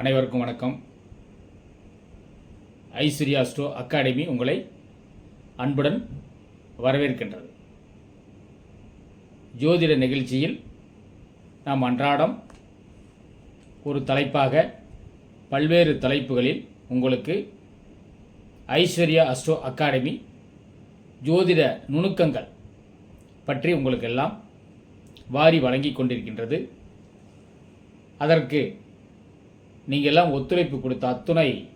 அனைவருக்கும் வணக்கம். ஐஸ்வர்யா ஸ்டோ அகாடமி உங்களை அன்புடன் வரவேற்கின்றது. ஜோதிட நிகழ்ச்சியில் நாம் அன்றாடம் ஒரு தலைப்பாக பல்வேறு தலைப்புகளில் உங்களுக்கு ஐஸ்வர்யா அஸ்ட்ரோ அகாடமி ஜோதிட நுணுக்கங்கள் பற்றி உங்களுக்கு எல்லாம் வாரி வழங்கி கொண்டிருக்கின்றது. அதற்கு நீங்கள் எல்லாம் ஒத்துழைப்பு கொடுத்த அத்துணை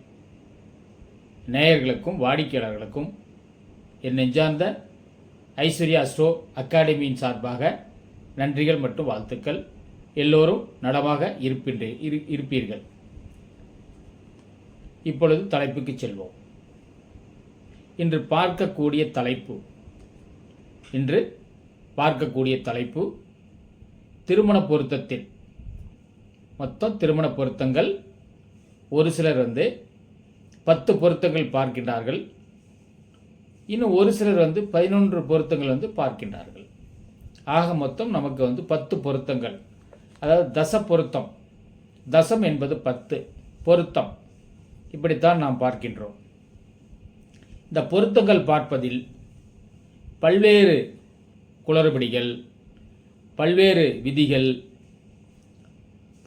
நேயர்களுக்கும் வாடிக்கையாளர்களுக்கும் என் நெஞ்சார்ந்த ஐஸ்வர்யா ஸ்டோ அகாடமியின் சார்பாக நன்றிகள் மற்றும் வாழ்த்துக்கள். எல்லோரும் நலமாக இருப்பின்றி இரு இருப்பீர்கள். இப்பொழுது தலைப்புக்கு செல்வோம். இன்று பார்க்கக்கூடிய தலைப்பு இன்று பார்க்கக்கூடிய தலைப்பு திருமண பொருத்தத்தில் மொத்தம் திருமண பொருத்தங்கள் ஒரு சிலர் வந்து பத்து பொருத்தங்கள் பார்க்கின்றார்கள். இன்னும் ஒரு சிலர் வந்து பதினொன்று பொருத்தங்கள் வந்து பார்க்கின்றார்கள். ஆக மொத்தம் நமக்கு வந்து பத்து பொருத்தங்கள். அதாவது தச பொருத்தம். தசம் என்பது பத்து. பொருத்தம். இப்படித்தான் நாம் பார்க்கின்றோம். இந்த பொருத்தங்கள் பார்ப்பதில் பல்வேறு குளறுபடிகள் பல்வேறு விதிகள்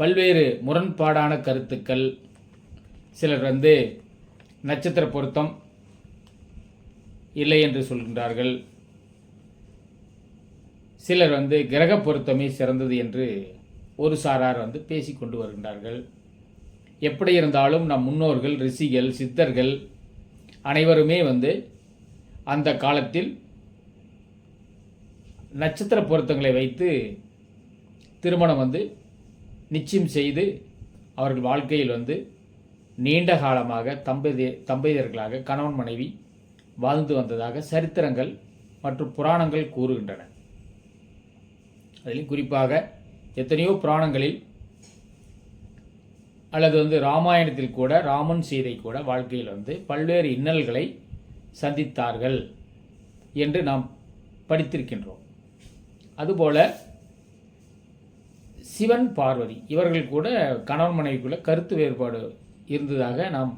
பல்வேறு முரண்பாடான கருத்துக்கள். சிலர் வந்து நட்சத்திர பொருத்தம் இல்லை என்று சொல்கின்றார்கள். சிலர் வந்து கிரக பொருத்தமே சிறந்தது என்று ஒரு சாரார் வந்து பேசிக்கொண்டு வருகின்றார்கள். எப்படி இருந்தாலும் நம் முன்னோர்கள் ரிஷிகள் சித்தர்கள் அனைவருமே வந்து அந்த காலத்தில் நட்சத்திர பொருத்தங்களை வைத்து திருமணம் வந்து நிச்சயம் செய்து அவர்கள் வாழ்க்கையில் வந்து நீண்ட காலமாக தம்பதி தம்பதியர்களாக கணவன் மனைவி வாழ்ந்து வந்ததாக சரித்திரங்கள் மற்றும் புராணங்கள் கூறுகின்றன. அதிலும் குறிப்பாக எத்தனையோ புராணங்களில் அல்லது வந்து ராமாயணத்தில் கூட ராமன் சீதை கூட வாழ்க்கையில் வந்து பல்வேறு இன்னல்களை சந்தித்தார்கள் என்று நாம் படித்திருக்கின்றோம். அதுபோல் சிவன் பார்வதி. இவர்கள் கூட கணவன் மனைவிக்குள்ள கருத்து வேறுபாடு இருந்ததாக நாம்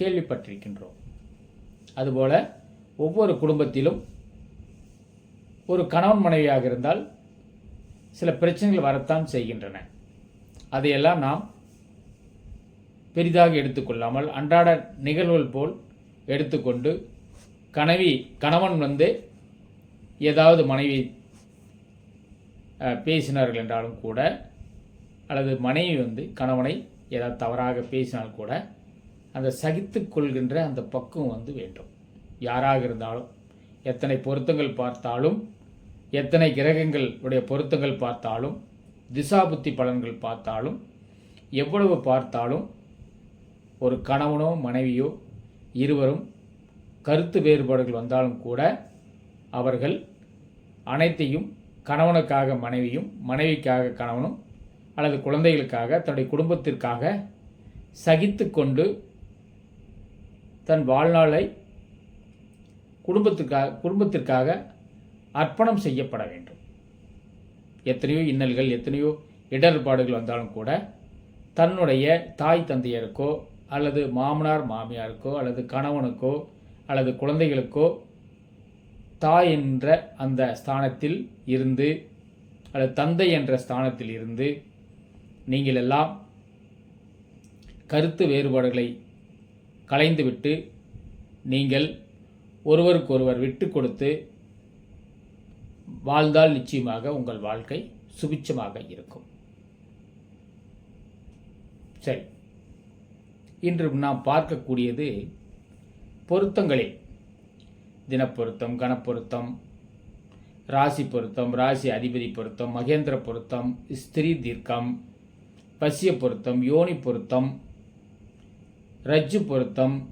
கேள்விப்பட்டிருக்கின்றோம். அதுபோல் ஒவ்வொரு குடும்பத்திலும் ஒரு கணவன் மனைவியாக இருந்தால் சில பிரச்சனைகள் வரத்தான் செய்கின்றன. அதையெல்லாம் நாம் பெரிதாக எடுத்துக்கொள்ளாமல் அன்றாட நிகழ்வுகள் போல் எடுத்துக்கொண்டு கணவி கணவன் வந்து ஏதாவது மனைவி பேசினார்கள் என்றாலும் கூட அல்லது மனைவி வந்து கணவனை ஏதாவது தவறாக பேசினால் கூட அந்த சகித்து கொள்கின்ற அந்த பக்குவம் வந்து வேண்டும். யாராக இருந்தாலும் எத்தனை பொருத்தங்கள் பார்த்தாலும் எத்தனை கிரகங்களுடைய பொருத்தங்கள் பார்த்தாலும் திசாபுத்தி பலன்கள் பார்த்தாலும் எவ்வளவு பார்த்தாலும் ஒரு கணவனோ மனைவியோ இருவரும் கருத்து வேறுபாடுகள் வந்தாலும் கூட அவர்கள் அனைத்தையும் கணவனுக்காக மனைவியும் மனைவிக்காக கணவனும் அல்லது குழந்தைகளுக்காக தன்னுடைய குடும்பத்திற்காக சகித்து கொண்டு தன் வாழ்நாளை குடும்பத்திற்காக குடும்பத்திற்காக அர்ப்பணம் செய்யப்பட வேண்டும். எத்தனையோ இன்னல்கள் எத்தனையோ இடர்பாடுகள் வந்தாலும் கூட தன்னுடைய தாய் தந்தையருக்கோ அல்லது மாமனார் மாமியாருக்கோ அல்லது கணவனுக்கோ அல்லது குழந்தைகளுக்கோ தாய் என்ற அந்த ஸ்தானத்தில் இருந்து அல்லது தந்தை என்ற ஸ்தானத்தில் இருந்து நீங்கள் எல்லாம் கருத்து வேறுபாடுகளை களைந்துவிட்டு நீங்கள் ஒருவருக்கொருவர் விட்டு கொடுத்து வாழ்ந்தால் நிச்சயமாக உங்கள் வாழ்க்கை சுபிச்சமாக இருக்கும். சரி. இன்று நாம் பார்க்கக்கூடியது பொருத்தங்களில். தினப்பொருத்தம் கணப்பொருத்தம் ராசி பொருத்தம் ராசி அதிபதி பொருத்தம் மகேந்திர பொருத்தம் ஸ்திரீ தீர்க்கம் பசிய பொருத்தம் யோனி பொருத்தம் ரஜ்ஜு பொருத்தம்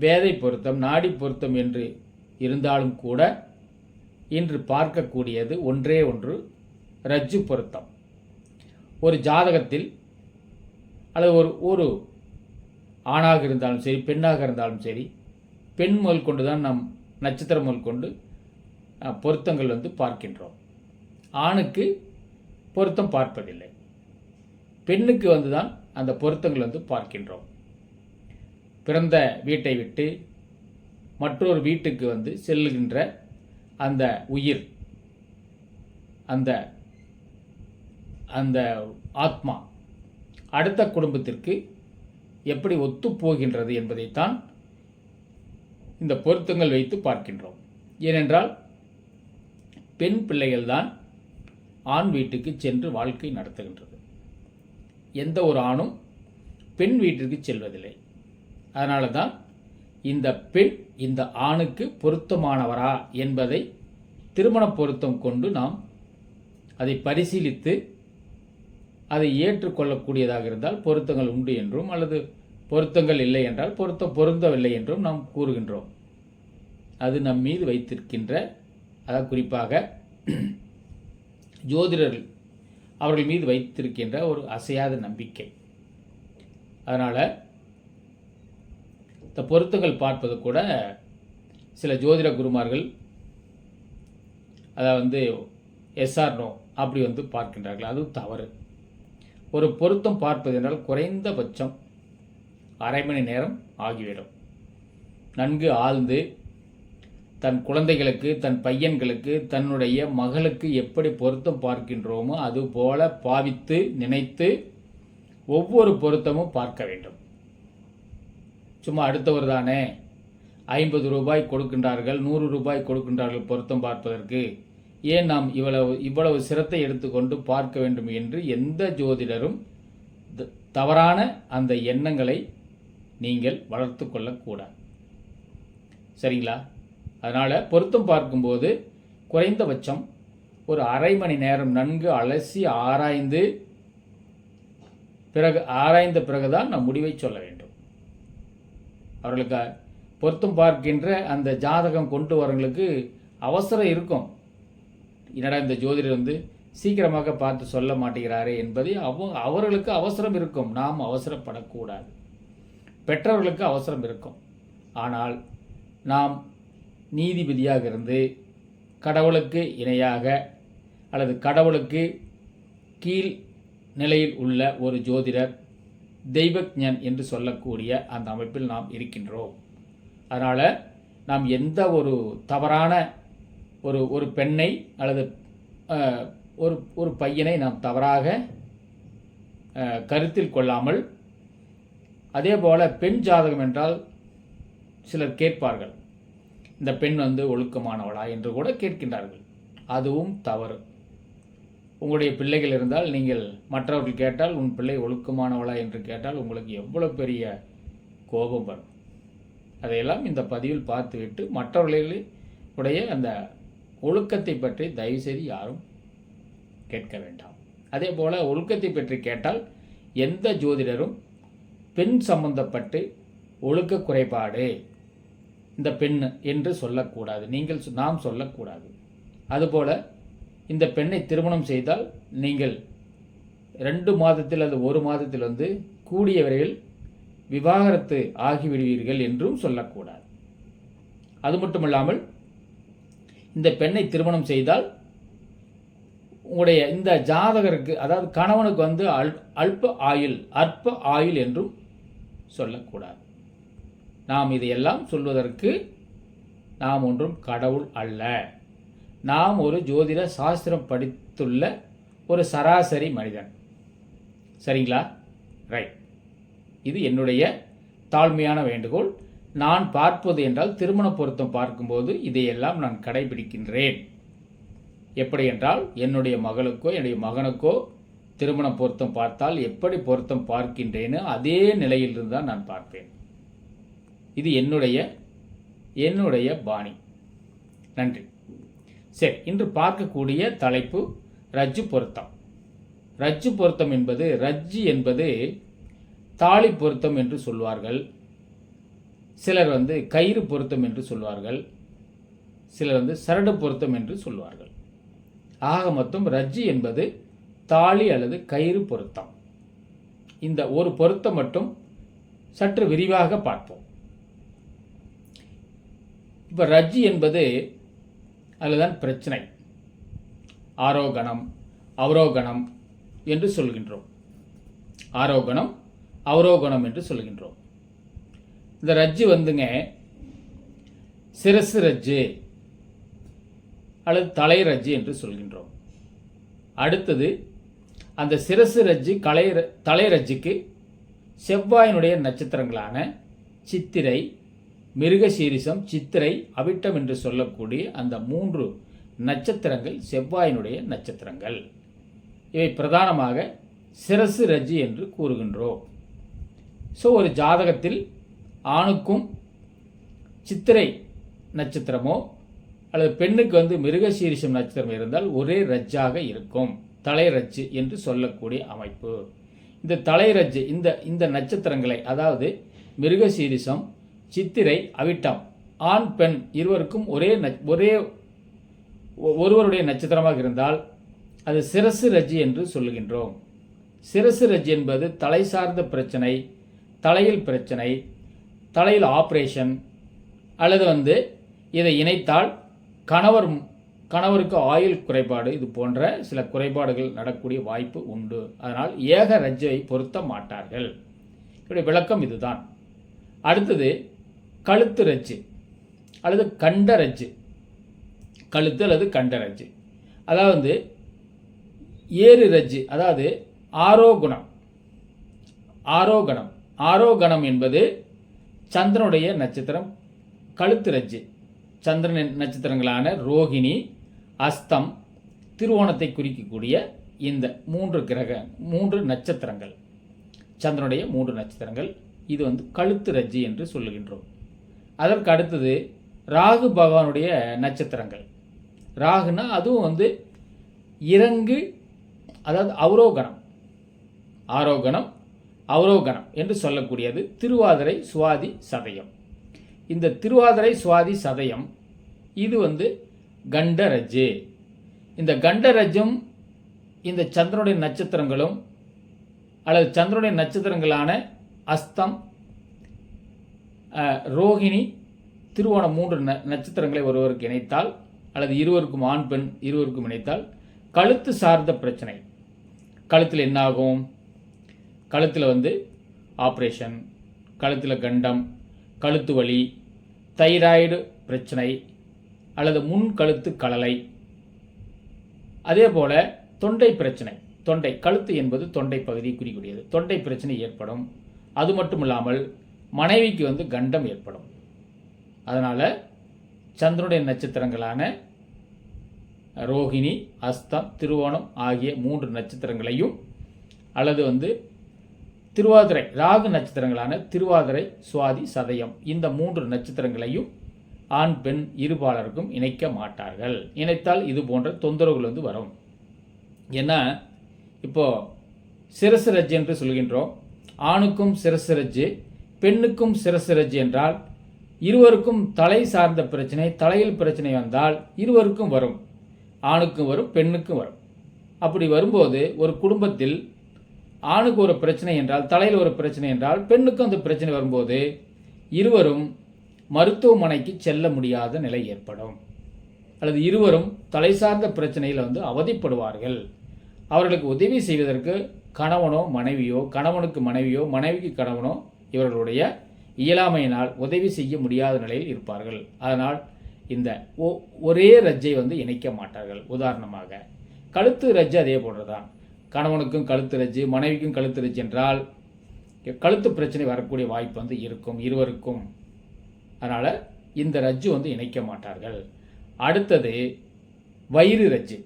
வேதை பொருத்தம் நாடி பொருத்தம் என்று இருந்தாலும் கூட இன்று பார்க்கக்கூடியது ஒன்றே ஒன்று ரஜ்ஜு பொருத்தம். ஒரு ஜாதகத்தில் அல்லது ஒரு ஒரு ஆணாக இருந்தாலும் சரி பெண்ணாக இருந்தாலும் சரி பெண் முதல் கொண்டு தான் நாம் நட்சத்திரம் முதல் கொண்டு பொருத்தங்கள் வந்து பார்க்கின்றோம். ஆணுக்கு பொருத்தம் பார்ப்பதில்லை. பெண்ணுக்கு வந்து தான் அந்த பொருத்தங்கள் வந்து பார்க்கின்றோம். பிறந்த வீட்டை விட்டு மற்றொரு வீட்டுக்கு வந்து செல்லுகின்ற அந்த உயிர் அந்த அந்த ஆத்மா அடுத்த குடும்பத்திற்கு எப்படி ஒத்துப்போகின்றது என்பதைத்தான் இந்த பொருத்தங்கள் வைத்து பார்க்கின்றோம். ஏனென்றால் பெண் பிள்ளைகள்தான் ஆண் வீட்டுக்கு சென்று வாழ்க்கை நடத்துகின்றது. எந்த ஒரு ஆணும் பெண் வீட்டிற்கு செல்வதில்லை. அதனால தான் இந்த பெண் இந்த ஆணுக்கு பொருத்தமானவரா என்பதை திருமண பொருத்தம் கொண்டு நாம் அதை பரிசீலித்து அதை ஏற்றுக்கொள்ளக்கூடியதாக இருந்தால் பொருத்தங்கள் உண்டு என்றும் அல்லது பொருத்தங்கள் இல்லை என்றால் பொருத்தம் பொருந்தவில்லை என்றும் நாம் கூறுகின்றோம். அது நம் மீது வைத்திருக்கின்ற அதாவது குறிப்பாக ஜோதிடர்கள் அவர்கள் மீது வைத்திருக்கின்ற ஒரு அசையாத நம்பிக்கை. அதனால் இந்த பொருத்தங்கள் பார்ப்பது கூட சில ஜோதிட குருமார்கள் அதை வந்து எஸ்ஆர் நோ அப்படி வந்து பார்க்கின்றார்கள். அதுவும் தவறு. ஒரு பொருத்தம் பார்ப்பது என்றால் குறைந்தபட்சம் அரை மணி நேரம் ஆகிவிடும். நன்கு ஆழ்ந்து தன் குழந்தைகளுக்கு தன் பையன்களுக்கு தன்னுடைய மகளுக்கு எப்படி பொருத்தம் பார்க்கின்றோமோ அதுபோல பாவித்து நினைத்து ஒவ்வொரு பொருத்தமும் பார்க்க வேண்டும். சும்மா அடுத்தவர் தானே? ஐம்பது ரூபாய் கொடுக்கின்றார்கள் நூறு ரூபாய் கொடுக்கின்றார்கள் பொருத்தம் பார்ப்பதற்கு. ஏன் நாம் இவ்வளவு இவ்வளவு சிரத்தை எடுத்துக்கொண்டு பார்க்க வேண்டும் என்று எந்த ஜோதிடரும் த- தவறான அந்த எண்ணங்களை நீங்கள் வளர்த்து கொள்ளக்கூடாது. சரிங்களா? அதனால் பொருத்தம் பார்க்கும்போது குறைந்தபட்சம் ஒரு அரை மணி நேரம் நன்கு அலசி ஆராய்ந்து பிறகு ஆராய்ந்த பிறகுதான் நம் முடிவை சொல்ல வேண்டும். அவர்களுக்கு பொருத்தம் பார்க்கின்ற அந்த ஜாதகம் கொண்டு வரவங்களுக்கு அவசரம் இருக்கும். என்னடா இந்த ஜோதிடர் வந்து சீக்கிரமாக பார்த்து சொல்ல மாட்டேங்கிறாரே என்பதை அவ அவர்களுக்கு அவசரம் இருக்கும். நாம் அவசரப்படக்கூடாது. பெற்றவர்களுக்கு அவசரம் இருக்கும். ஆனால் நாம் நீதிபதியாக இருந்து கடவுளுக்கு இணையாக அல்லது கடவுளுக்கு கீழ் நிலையில் உள்ள ஒரு ஜோதிடர் தெய்வஜன் என்று சொல்லக்கூடிய அந்த அமைப்பில் நாம் இருக்கின்றோம். அதனால் நாம் எந்த ஒரு தவறான ஒரு ஒரு பெண்ணை அல்லது ஒரு ஒரு பையனை நாம் தவறாக கருத்தில் கொள்ளாமல் அதே போல் பெண் ஜாதகம் என்றால் சிலர் கேட்பார்கள். இந்த பெண் வந்து ஒழுக்கமானவளா என்று கூட கேட்கின்றார்கள். அதுவும் தவறு. உங்களுடைய பிள்ளைகள் இருந்தால் நீங்கள் மற்றவர்கள் கேட்டால் உன் பிள்ளை ஒழுக்கமானவளா என்று கேட்டால் உங்களுக்கு எவ்வளவு பெரிய கோபம் வரும். அதையெல்லாம் இந்த பதிவில் பார்த்துவிட்டு மற்றவர்களுடைய அந்த ஒழுக்கத்தை பற்றி தயவுசெய்து யாரும் கேட்க வேண்டாம். அதே போல் ஒழுக்கத்தை பற்றி கேட்டால் எந்த ஜோதிடரும் பெண் சம்பந்தப்பட்டு ஒழுக்க குறைபாடு. இந்த பெண் என்று சொல்லக்கூடாது. நீங்கள் நாம் சொல்லக்கூடாது. அதுபோல் இந்த பெண்ணை திருமணம் செய்தால் நீங்கள் ரெண்டு மாதத்தில் அல்லது ஒரு மாதத்தில் வந்து கூடிய விரைவில் விவாகரத்து ஆகிவிடுவீர்கள் என்றும் சொல்லக்கூடாது. அது மட்டுமல்லாமல் இந்த பெண்ணை திருமணம் செய்தால் உங்களுடைய இந்த ஜாதகருக்கு அதாவது கணவனுக்கு வந்து அல் அல்ப ஆயுள் அற்ப ஆயுள் என்றும் சொல்லக்கூடாது. நாம் இதையெல்லாம் சொல்வதற்கு நாம் ஒன்றும் கடவுள் அல்ல. நாம் ஒரு ஜோதிட சாஸ்திரம் படித்துள்ள ஒரு சராசரி மனிதன். சரிங்களா? ரைட் இது என்னுடைய தாழ்மையான வேண்டுகோள். நான் பார்ப்பது என்றால் திருமண பொருத்தம் பார்க்கும்போது இதையெல்லாம் நான் கடைபிடிக்கின்றேன். எப்படி என்றால் என்னுடைய மகளுக்கோ என்னுடைய மகனுக்கோ திருமண பொருத்தம் பார்த்தால் எப்படி பொருத்தம் பார்க்கின்றேனோ அதே நிலையிலிருந்து தான் நான் பார்ப்பேன். இது என்னுடைய என்னுடைய பாணி. நன்றி. சரி இன்று பார்க்கக்கூடிய தலைப்பு ரஜ்ஜு பொருத்தம். ரஜ்ஜு பொருத்தம் என்பது ரஜ்ஜு என்பது தாலி பொருத்தம் என்று சொல்வார்கள். சிலர் வந்து கயிறு பொருத்தம் என்று சொல்வார்கள். சிலர் வந்து சரடு பொருத்தம் என்று சொல்வார்கள். ஆக மொத்தம் ரஜ்ஜு என்பது தாலி அல்லது கயிறு பொருத்தம். இந்த ஒரு பொருத்தம் மட்டும் சற்று விரிவாக பார்ப்போம். இப்போ ரஜ்ஜி என்பது அதுதான் பிரச்சனை. ஆரோகணம் அவரோகணம் என்று சொல்கின்றோம். ஆரோகணம் அவரோகணம் என்று சொல்கின்றோம். இந்த ரஜ்ஜு வந்துங்க சிரசு ரஜ்ஜு அல்லது தலை ரஜ்ஜு என்று சொல்கின்றோம். அடுத்தது அந்த சிரசு ரஜ்ஜி கலை தலை ரஜ்ஜிக்கு செவ்வாயினுடைய நட்சத்திரங்களான சித்திரை மிருகசீரிசம் சித்திரை அவிட்டம் என்று சொல்லக்கூடிய அந்த மூன்று நட்சத்திரங்கள் செவ்வாயினுடைய நட்சத்திரங்கள். இவை பிரதானமாக சிரசு ரஜ்ஜி என்று கூறுகின்றோம். ஸோ ஒரு ஜாதகத்தில் ஆணுக்கும் சித்திரை நட்சத்திரமோ அல்லது பெண்ணுக்கு வந்து மிருகசீரிஷம் நட்சத்திரம் இருந்தால் ஒரே ரஜ்ஜாக இருக்கும். தலை என்று சொல்லக்கூடிய அமைப்பு. இந்த தலை இந்த இந்த நட்சத்திரங்களை அதாவது மிருகசீரிசம் சித்திரை அவிட்டம் ஆண் பெண் இருவருக்கும் ஒரே ஒரே ஒருவருடைய நட்சத்திரமாக இருந்தால் அது சிரசு ரஜ்ஜி என்று சொல்லுகின்றோம். சிரசு ரஜி என்பது தலை சார்ந்த பிரச்சனை தலையில் பிரச்சனை தலையில் ஆப்ரேஷன் அல்லது வந்து இதை இணைத்தால் கணவர் கணவருக்கு ஆயுள் குறைபாடு இது போன்ற சில குறைபாடுகள் நடக்கூடிய வாய்ப்பு உண்டு. அதனால் ஏக ரஜ்ஜை பொருத்த மாட்டார்கள். இப்படி விளக்கம் இதுதான். அடுத்தது கழுத்து ரஜ்ஜு அல்லது கண்ட ரஜ்ஜு. கழுத்து அல்லது கண்ட ரஜ்ஜு. அதாவது ஏறு ரஜ்ஜு அதாவது ஆரோகுணம். ஆரோகணம். ஆரோகணம் என்பது சந்திரனுடைய நட்சத்திரம் கழுத்து ரஜ்ஜு. சந்திரன் நட்சத்திரங்களான ரோகிணி அஸ்தம் திருவோணத்தை குறிக்கக்கூடிய இந்த மூன்று கிரக மூன்று நட்சத்திரங்கள். சந்திரனுடைய மூன்று நட்சத்திரங்கள். இது வந்து கழுத்து ரஜ்ஜி என்று சொல்லுகின்றோம். அதற்கு அடுத்தது ராகு பகவானுடைய நட்சத்திரங்கள். ராகுனா அதுவும் வந்து இறங்கு அதாவது அவரோகணம். ஆரோகணம் அவரோகணம் என்று சொல்லக்கூடியது திருவாதிரை சுவாதி சதயம். இந்த திருவாதிரை சுவாதி சதயம் இது வந்து கண்டரஜ்ஜு. இந்த கண்டரஜும் இந்த சந்திரனுடைய நட்சத்திரங்களும் அல்லது சந்திரனுடைய நட்சத்திரங்களான அஸ்தம் ரோஹிணி திருவோணம் மூன்று ந நட்சத்திரங்களை ஒருவருக்கு இணைத்தால் அல்லது இருவருக்கும் ஆண் பெண் இருவருக்கும் இணைத்தால் கழுத்து சார்ந்த பிரச்சனை. கழுத்தில் என்னாகும்? கழுத்தில் வந்து ஆப்ரேஷன் கழுத்தில் கண்டம் கழுத்து வலி தைராய்டு பிரச்சனை அல்லது முன் கழுத்து கலலை அதே போல் தொண்டை பிரச்சனை. தொண்டை கழுத்து என்பது தொண்டை பகுதியை குறிக்கூடியது தொண்டை பிரச்சனை ஏற்படும். அது மட்டும் இல்லாமல் மனைவிக்கு வந்து கண்டம் ஏற்படும். அதனால் சந்திரனுடைய நட்சத்திரங்களான ரோஹிணி அஸ்தம் திருவோணம் ஆகிய மூன்று நட்சத்திரங்களையும் அல்லது வந்து திருவாதிரை ராகு நட்சத்திரங்களான திருவாதிரை சுவாதி சதயம் இந்த மூன்று நட்சத்திரங்களையும் ஆண் பெண் இருபாலருக்கும் இணைக்க மாட்டார்கள். இணைத்தால் இது போன்ற தொந்தரவுகள் வந்து வரும். ஏன்னா இப்போது சிரசு என்று சொல்கின்றோம். ஆணுக்கும் சிரசு ரஜ்ஜு பெண்ணுக்கும் சிரசு ரஜ் என்றால் இருவருக்கும் தலை சார்ந்த பிரச்சனை தலையில் பிரச்சனை வந்தால் இருவருக்கும் வரும். ஆணுக்கும் வரும் பெண்ணுக்கும் வரும். அப்படி வரும்போது ஒரு குடும்பத்தில் ஆணுக்கு ஒரு பிரச்சனை என்றால் தலையில் ஒரு பிரச்சனை என்றால் பெண்ணுக்கும் அந்த பிரச்சனை வரும்போது இருவரும் மருத்துவமனைக்கு செல்ல முடியாத நிலை ஏற்படும். அல்லது இருவரும் தலை சார்ந்த பிரச்சனையில் வந்து அவதிப்படுவார்கள். அவர்களுக்கு உதவி செய்வதற்கு கணவனோ மனைவியோ கணவனுக்கு மனைவியோ மனைவிக்கு கணவனோ இவர்களுடைய இயலாமையினால் உதவி செய்ய முடியாத நிலையில் இருப்பார்கள். அதனால் இந்த ஒரே ரஜ்ஜை வந்து இணைக்க மாட்டார்கள். உதாரணமாக கழுத்து ரஜ்ஜு அதே போன்றதான் கணவனுக்கும் கழுத்து ரஜ்ஜு மனைவிக்கும் கழுத்து ரஜ்ஜு என்றால் கழுத்து பிரச்சனை வரக்கூடிய வாய்ப்பு வந்து இருக்கும். இருவருக்கும் அதனால் இந்த ரஜ்ஜு வந்து இணைக்க மாட்டார்கள். அடுத்தது வயிறு ரஜ்ஜு.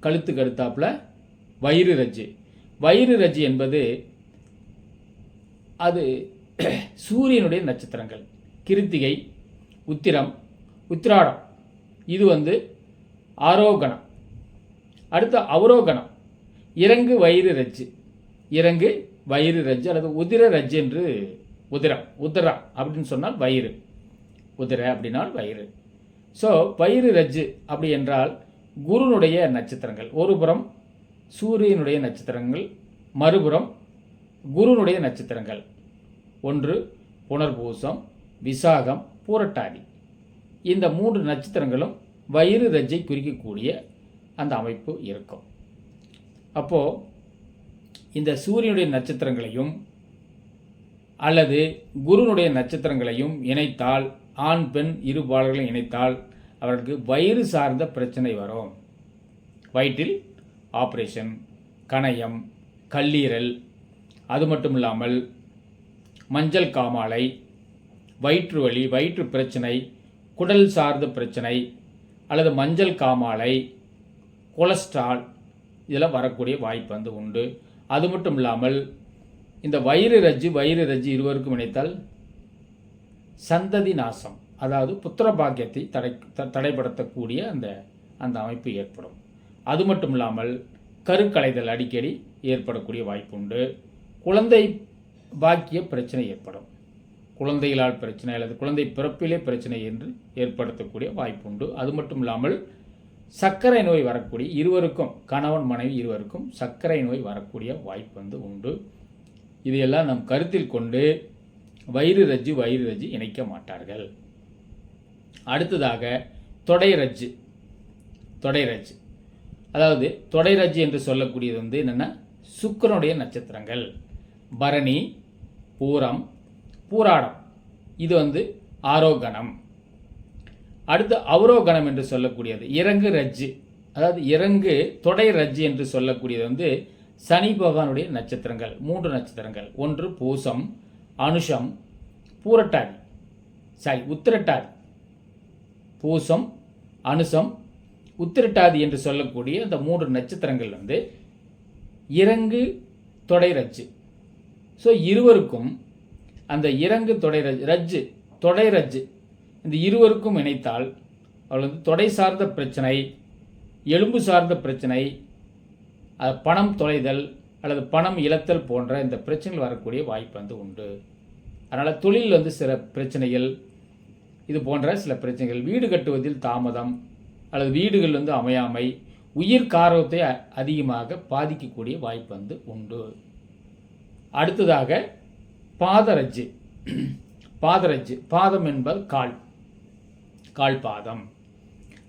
கழுத்து கழுத்தாப்பில் வயிறு ரஜ்ஜு. வயிறு ரஜ்ஜு என்பது அது சூரியனுடைய நட்சத்திரங்கள். கிருத்திகை உத்திரம் உத்திராடம். இது வந்து ஆரோகணம். அடுத்த அவரோகணம். இறங்கு வயிறு ரஜ்ஜு. இறங்கு வயிறு ரஜ்ஜு அல்லது உதிர ரஜ்ஜு என்று உதிரம் உதிரம் அப்படின்னு சொன்னால் வயிறு. உதிர அப்படின்னால் வயிறு. ஸோ வயிறு ரஜ்ஜு அப்படி என்றால் குருனுடைய நட்சத்திரங்கள். ஒரு புறம் சூரியனுடைய நட்சத்திரங்கள் மறுபுறம் குருனுடைய நட்சத்திரங்கள். ஒன்று புனர்பூசம் விசாகம் பூரட்டாதி. இந்த மூன்று நட்சத்திரங்களும் வயிறு ரஜ்ஜை குறிக்கக்கூடிய அந்த அமைப்பு இருக்கும். அப்போது இந்த சூரியனுடைய நட்சத்திரங்களையும் அல்லது குருனுடைய நட்சத்திரங்களையும் இணைத்தால் ஆண் பெண் இரு பாலர்களையும் இணைத்தால் அவர்களுக்கு வயிறு சார்ந்த பிரச்சனை வரும். வயிற்றில் ஆப்ரேஷன் கணையம் கல்லீரல் அது மட்டும் இல்லாமல் மஞ்சள் காமாலை வயிற்று வலி வயிற்று பிரச்சனை குடல் சார்ந்த பிரச்சனை அல்லது மஞ்சள் காமாலை கொலஸ்ட்ரால் இதெல்லாம் வரக்கூடிய வாய்ப்பு வந்து உண்டு. அது மட்டும் இல்லாமல் இந்த வயிறு ரஜ்ஜு வயிறு ரஜ்ஜு இருவருக்கும் இணைத்தால் சந்ததி நாசம். அதாவது புத்திர பாக்கியத்தை தடை த- தடைப்படுத்தக்கூடிய அந்த அந்த அமைப்பு ஏற்படும். அது மட்டும் இல்லாமல் கருக்கலைதல் அடிக்கடி ஏற்படக்கூடிய வாய்ப்பு உண்டு. குழந்தை பாக்கிய பிரச்சனை ஏற்படும். குழந்தைகளால் பிரச்சனை அல்லது குழந்தை பிறப்பிலே பிரச்சனை என்று ஏற்படுத்தக்கூடிய வாய்ப்பு உண்டு. அது மட்டும் இல்லாமல் சர்க்கரை நோய் வரக்கூடிய இருவருக்கும் கணவன் மனைவி இருவருக்கும் சர்க்கரை நோய் வரக்கூடிய வாய்ப்பு வந்து உண்டு. இதையெல்லாம் நம் கருத்தில் கொண்டு வயிறு ரஜ்ஜு வயிறு ரஜ்ஜு இணைக்க மாட்டார்கள். அடுத்ததாக தொடை ரஜ்ஜு தொடை ரஜ்ஜு. அதாவது தொடை ரஜ்ஜு என்று சொல்லக்கூடியது வந்து என்னென்னா சுக்கிரனுடைய நட்சத்திரங்கள். பரணி பூரம் பூராடம். இது வந்து ஆரோகணம். அடுத்து அவரோகணம் என்று சொல்லக்கூடியது இறங்கு ரஜ்ஜு. அதாவது இறங்கு தொடை ரஜ்ஜு என்று சொல்லக்கூடியது வந்து சனி பகவானுடைய நட்சத்திரங்கள் மூன்று நட்சத்திரங்கள். ஒன்று பூசம் அனுஷம் பூரட்டாதி. சாரி உத்திரட்டாதி. பூசம் அனுசம் உத்திரட்டாதி என்று சொல்லக்கூடிய அந்த மூன்று நட்சத்திரங்கள் வந்து இறங்கு தொடை ரஜ்ஜு. ஸோ இருவருக்கும் அந்த இறங்கு தொடை ரஜ் ரஜ்ஜு தொடை ரஜ்ஜு இந்த இருவருக்கும் இணைத்தால் அவள் வந்து தொடை சார்ந்த பிரச்சனை எலும்பு சார்ந்த பிரச்சனை பணம் தொலைதல் அல்லது பணம் இழத்தல் போன்ற இந்த பிரச்சனைகள் வரக்கூடிய வாய்ப்பு வந்து உண்டு. அதனால் தொழில் வந்து சில பிரச்சனைகள் இது போன்ற சில பிரச்சனைகள் வீடு கட்டுவதில் தாமதம் அல்லது வீடுகள் வந்து அமையாமை உயிர் காரத்தை அ- அதிகமாக பாதிக்கக்கூடிய வாய்ப்பு வந்து உண்டு. அடுத்ததாக பாதரஜ்ஜு. பாதரஜ்ஜு பாதம் என்பது கால் கால் பாதம்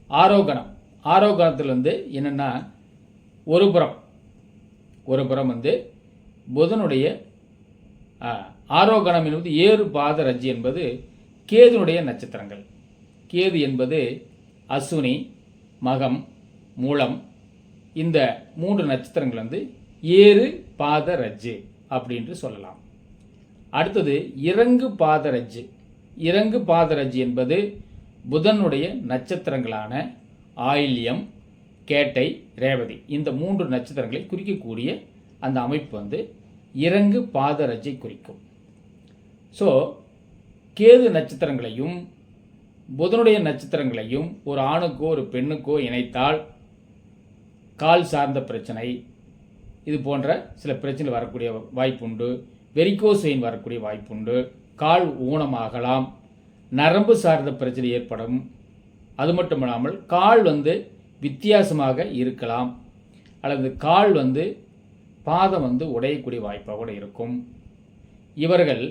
ஆரோகணம். ஆரோகணத்தில் வந்து என்னென்னா ஒரு புறம். ஒரு புறம் வந்து புதனுடைய ஆரோகணம் என்பது ஏறு பாத ரஜ்ஜு என்பது கேதுனுடைய நட்சத்திரங்கள். கேது என்பது அசுனி மகம் மூலம் இந்த மூன்று நட்சத்திரங்கள் வந்து ஏறு பாத ரஜ்ஜு அப்படின்று சொல்லலாம். அடுத்தது இறங்கு பாத ரஜ்ஜு இறங்கு பாத ரஜ்ஜு என்பது புதனுடைய நட்சத்திரங்களான ஆயில்யம் கேட்டை ரேவதி இந்த மூன்று நட்சத்திரங்களை குறிக்கக்கூடிய அந்த அமைப்பு வந்து இறங்கு பாத குறிக்கும். ஸோ கேது நட்சத்திரங்களையும் புதனுடைய நட்சத்திரங்களையும் ஒரு ஆணுக்கோ ஒரு பெண்ணுக்கோ இணைத்தால் கால் சார்ந்த பிரச்சனை இது போன்ற சில பிரச்சனை வரக்கூடிய வாய்ப்புண்டு வெரிகோஸ் வரக்கூடிய வாய்ப்புண்டு கால் ஊனமாகலாம் நரம்பு சார்ந்த பிரச்சனை ஏற்படும். அது மட்டும் இல்லாமல் கால் வந்து வித்தியாசமாக இருக்கலாம். அல்லது கால் வந்து பாதம் வந்து உடையக்கூடிய வாய்ப்பாக கூட இருக்கும். இவர்கள்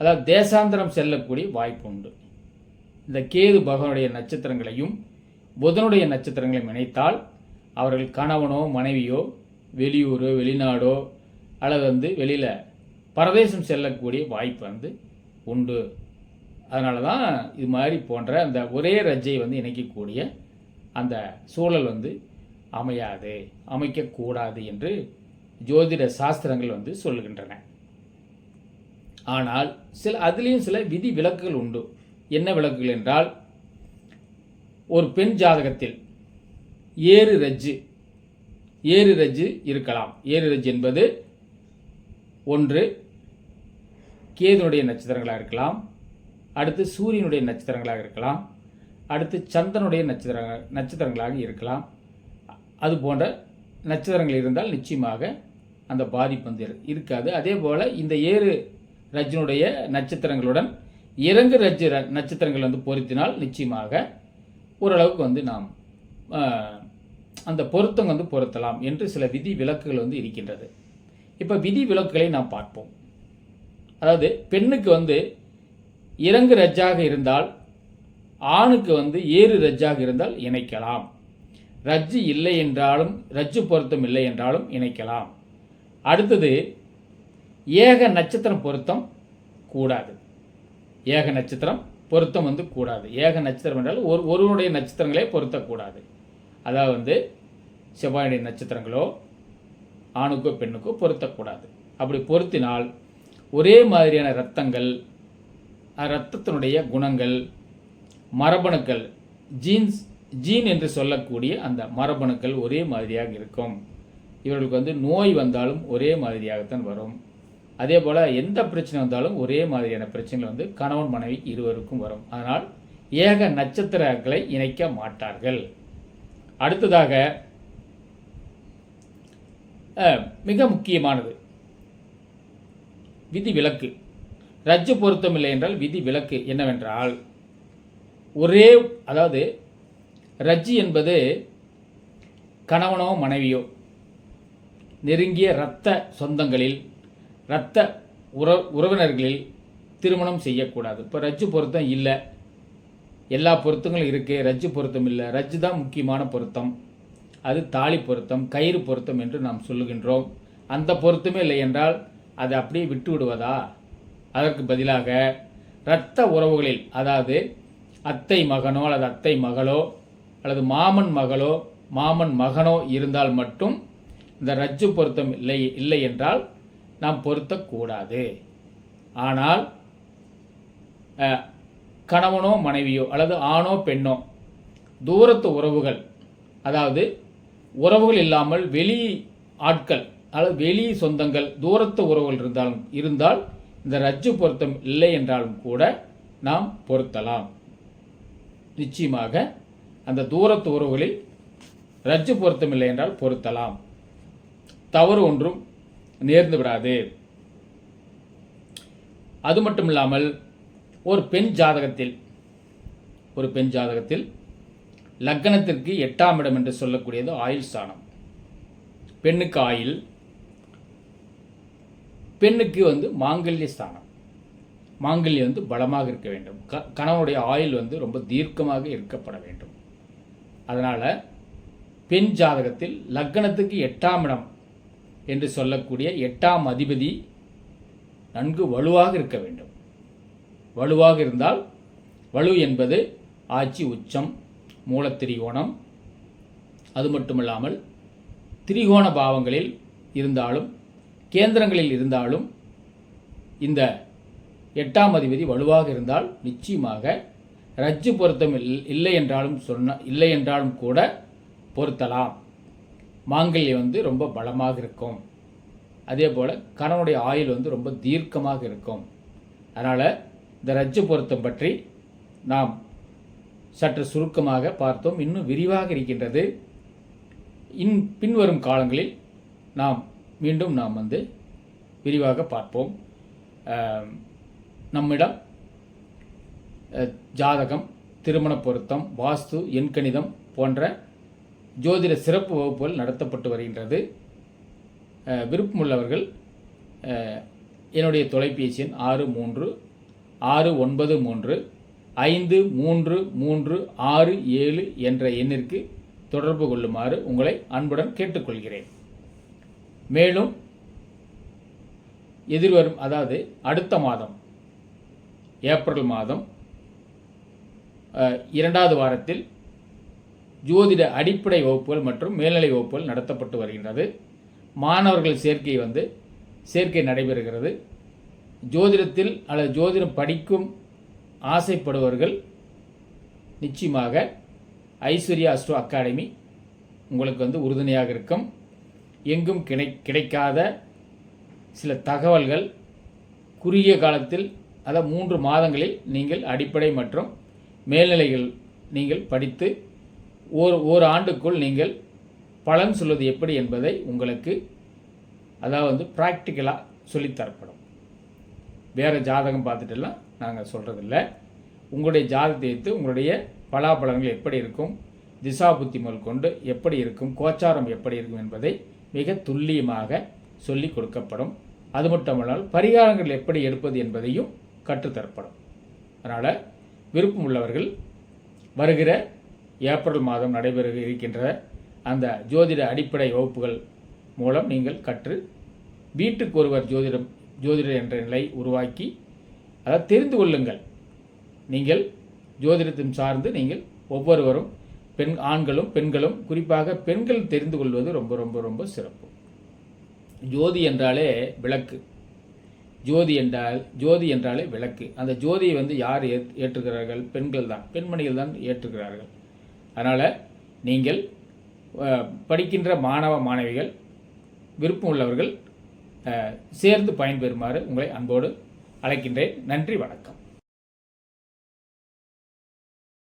அதாவது தேசாந்திரம் செல்லக்கூடிய வாய்ப்பு உண்டு இந்த கேது பகவனுடைய நட்சத்திரங்களையும் புதனுடைய நட்சத்திரங்களையும் இணைத்தால் அவர்கள் கணவனோ மனைவியோ வெளியூரோ வெளிநாடோ அல்லது வந்து வெளியில் பரதேசம் செல்லக்கூடிய வாய்ப்பு வந்து உண்டு. அதனால தான் இது மாதிரி போன்ற அந்த ஒரே ரஜ்ஜை வந்து இணைக்கக்கூடிய அந்த சூழல் வந்து அமையாது அமைக்கக்கூடாது என்று ஜோதிட சாஸ்திரங்கள் வந்து சொல்லுகின்றன. ஆனால் சில அதுலேயும் சில விதி விலக்குகள் உண்டு. என்ன விலக்குகள் என்றால் ஒரு பெண் ஜாதகத்தில் ஏறு ரஜ்ஜு ஏறு ரஜ்ஜு இருக்கலாம். ஏறு ரஜ்ஜு என்பது ஒன்று கேதுனுடைய நட்சத்திரங்களாக இருக்கலாம். அடுத்து சூரியனுடைய நட்சத்திரங்களாக இருக்கலாம். அடுத்து சந்திரனுடைய நட்சத்திர நட்சத்திரங்களாக இருக்கலாம். அது போன்ற நட்சத்திரங்கள் இருந்தால் நிச்சயமாக அந்த பாதிப்பு வந்து இருக்காது. அதே போல் இந்த ஏறு ரஜினுடைய நட்சத்திரங்களுடன் இறங்கு ரஜ்ஜு ர- நட்சத்திரங்கள் வந்து பொருத்தினால் நிச்சயமாக ஓரளவுக்கு வந்து நாம் அந்த பொருத்தம் வந்து பொருத்தலாம் என்று சில விதி விலக்குகள் வந்து இருக்கின்றது. இப்போ விதி விலக்குகளை நாம் பார்ப்போம். அதாவது பெண்ணுக்கு வந்து இறங்கு ரஜ்ஜாக இருந்தால் ஆணுக்கு வந்து ஏறு ரஜ்ஜாக இருந்தால் இணைக்கலாம். ரஜ்ஜு இல்லை என்றாலும் ரஜ்ஜு பொருத்தம் இல்லை என்றாலும் இணைக்கலாம். அடுத்தது ஏக நட்சத்திரம் பொருத்தம் கூடாது. ஏக நட்சத்திரம் பொருத்தம் வந்து கூடாது. ஏக நட்சத்திரம் என்றால் ஒரு ஒருவனுடைய நட்சத்திரங்களே பொருத்தக்கூடாது. அதாவது வந்து செவ்வாயுடைய நட்சத்திரங்களோ ஆணுக்கோ பெண்ணுக்கோ பொருத்தக்கூடாது. அப்படி பொருத்தினால் ஒரே மாதிரியான ரத்தங்கள் ரத்தத்தினுடைய குணங்கள் மரபணுக்கள் ஜீன்ஸ் ஜீன் என்று சொல்லக்கூடிய அந்த மரபணுக்கள் ஒரே மாதிரியாக இருக்கும். இவர்களுக்கு வந்து நோய் வந்தாலும் ஒரே மாதிரியாகத்தான் வரும். அதே போல் எந்த பிரச்சனை வந்தாலும் ஒரே மாதிரியான பிரச்சனைகள் வந்து கணவன் மனைவி இருவருக்கும் வரும். அதனால் ஏக நட்சத்திரங்களை இணைக்க மாட்டார்கள். அடுத்ததாக மிக முக்கியமானது. விதி விலக்கு ரஜ்ஜு பொருத்தம் இல்லை என்றால் விதி விலக்கு என்னவென்றால் ஒரே அதாவது ரஜ்ஜி என்பது கணவனோ மனைவியோ நெருங்கிய இரத்த சொந்தங்களில் இரத்த உற உறவினர்களில் திருமணம் செய்யக்கூடாது. இப்போ ரஜ்ஜு பொருத்தம் இல்லை. எல்லா பொருத்தங்களும் இருக்குது ரஜ்ஜு பொருத்தம் இல்லை. ரஜ்ஜு தான் முக்கியமான பொருத்தம். அது தாலி பொருத்தம் கயிறு பொருத்தம் என்று நாம் சொல்லுகின்றோம். அந்த பொருத்தமே இல்லை என்றால் அதை அப்படியே விட்டு விடுவதா அதற்கு பதிலாக இரத்த உறவுகளில் அதாவது அத்தை மகனோ அல்லது அத்தை மகளோ அல்லது மாமன் மகளோ மாமன் மகனோ இருந்தால் மட்டும் இந்த ரஜ்ஜு பொருத்தம் இல்லை இல்லை என்றால் நாம் பொருத்தக்கூடாது. ஆனால் கணவனோ மனைவியோ அல்லது ஆணோ பெண்ணோ தூரத்து உறவுகள் அதாவது உறவுகள் இல்லாமல் வெளி ஆட்கள் அல்லது வெளி சொந்தங்கள் தூரத்து உறவுகள் இருந்தாலும் இருந்தால் இந்த ரஜ்ஜு பொருத்தம் இல்லை என்றாலும் கூட நாம் பொருத்தலாம். நிச்சயமாக அந்த தூரத்து உறவுகளில் ரஜ்ஜு பொருத்தம் இல்லை என்றால் பொருத்தலாம். தவறு ஒன்றும் நேர்ந்து விடாது. அது மட்டும் இல்லாமல் ஒரு பெண் ஜாதகத்தில் ஒரு பெண் ஜாதகத்தில் லக்னத்திற்கு எட்டாம் இடம் என்று சொல்லக்கூடியது ஆயுள் ஸ்தானம். பெண்ணுக்கு ஆயில் பெண்ணுக்கு வந்து மாங்கல்ய ஸ்தானம். மாங்கல்யம் வந்து பலமாக இருக்க வேண்டும். க கணவனுடைய ஆயுள் வந்து ரொம்ப தீர்க்கமாக இருக்கப்பட வேண்டும். அதனால் பெண் ஜாதகத்தில் லக்னத்துக்கு எட்டாம் இடம் என்று சொல்லக்கூடிய எட்டாம் அதிபதி நன்கு வலுவாக இருக்க வேண்டும். வலுவாக இருந்தால் வலு என்பது ஆட்சி உச்சம் மூலத்திரிகோணம். அது மட்டுமல்லாமல் திரிகோண பாவங்களில் இருந்தாலும் கேந்திரங்களில் இருந்தாலும் இந்த எட்டாம் அதிபதி வலுவாக இருந்தால் நிச்சயமாக ரஜ்ஜு பொருத்தம் இல்- இல்லை என்றாலும் சொன்ன இல்லை என்றாலும் கூட பொருத்தலாம். மாங்கல்யம் வந்து ரொம்ப பலமாக இருக்கும். அதே போல் கணவனுடைய ஆயுள் வந்து ரொம்ப தீர்க்கமாக இருக்கும். அதனால் இந்த ரஜ்ஜு பொருத்தம் பற்றி நாம் சற்று சுருக்கமாக பார்த்தோம். இன்னும் விரிவாக இருக்கின்றது. இன் பின்வரும் காலங்களில் நாம் மீண்டும் நாம் வந்து விரிவாக பார்ப்போம். நம்மிடம் ஜாதகம் திருமண பொருத்தம் வாஸ்து எண்கணிதம் போன்ற ஜோதிட சிறப்பு வகுப்புகள் நடத்தப்பட்டு வருகின்றது. விருப்பமுள்ளவர்கள் என்னுடைய தொலைபேசி எண் ஆறு மூன்று ஆறு ஒன்பது மூன்று ஐந்து மூன்று மூன்று ஆறு ஏழு என்ற எண்ணிற்கு தொடர்பு கொள்ளுமாறு உங்களை அன்புடன் கேட்டுக்கொள்கிறேன். மேலும் எதிர்வரும் அதாவது அடுத்த மாதம் ஏப்ரல் மாதம் இரண்டாவது வாரத்தில் ஜோதிட அடிப்படை வகுப்புகள் மற்றும் மேல்நிலை வகுப்புகள் நடத்தப்பட்டு வருகின்றது. மாணவர்கள் சேர்க்கை வந்து சேர்க்கை நடைபெறுகிறது. ஜோதிடத்தில் அல்லது ஜோதிடம் படிக்கும் ஆசைப்படுபவர்கள் நிச்சயமாக ஐஸ்வர்யா அஸ்ட்ரோ அகாடமி உங்களுக்கு வந்து உறுதுணையாக இருக்கும். எங்கும் கிடை கிடைக்காத சில தகவல்கள் குறுகிய காலத்தில் அதாவது மூன்று மாதங்களில் நீங்கள் அடிப்படை மற்றும் மேல்நிலைகள் நீங்கள் படித்து ஓர் ஓர் ஆண்டுக்குள் நீங்கள் பலன் சொல்வது எப்படி என்பதை உங்களுக்கு அதாவது வந்து ப்ராக்டிக்கலாக சொல்லித்தரப்படும் வேறு ஜாதகம் பார்த்துட்டுலாம் நாங்கள் சொல்கிறதில்ல உங்களுடைய ஜாதகத்தை எடுத்து உங்களுடைய பலாபலன்கள் எப்படி இருக்கும் திசா புத்தி முதல் கொண்டு எப்படி இருக்கும் கோச்சாரம் எப்படி இருக்கும் என்பதை மிக துல்லியமாக சொல்லி கொடுக்கப்படும். அது மட்டுமல்லால் பரிகாரங்கள் எப்படி எடுப்பது என்பதையும் கற்றுத்தரப்படும். அதனால் விருப்பம் உள்ளவர்கள் வருகிற ஏப்ரல் மாதம் நடைபெற இருக்கின்ற அந்த ஜோதிட அடிப்படை வகுப்புகள் மூலம் நீங்கள் கற்று வீட்டுக்கு ஒருவர் ஜோதிடம் ஜோதிடர் என்ற நிலை உருவாக்கி அதாவது தெரிந்து கொள்ளுங்கள். நீங்கள் ஜோதிடத்தின் சார்ந்து நீங்கள் ஒவ்வொருவரும் பெண் ஆண்களும் பெண்களும் குறிப்பாக பெண்கள் தெரிந்து கொள்வது ரொம்ப ரொம்ப ரொம்ப சிறப்பு. ஜோதி என்றாலே விளக்கு. ஜோதி என்றால் ஜோதி என்றாலே விளக்கு. அந்த ஜோதியை வந்து யார் ஏத் ஏற்றுகிறார்கள்? பெண்கள் தான் பெண்மணிகள் தான் ஏற்றுகிறார்கள். அதனால் நீங்கள் படிக்கின்ற மாணவ மாணவிகள் விருப்பம் உள்ளவர்கள் சேர்ந்து பயன்பெறுமாறு உங்களை அன்போடு அழைக்கின்றேன். நன்றி வணக்கம்.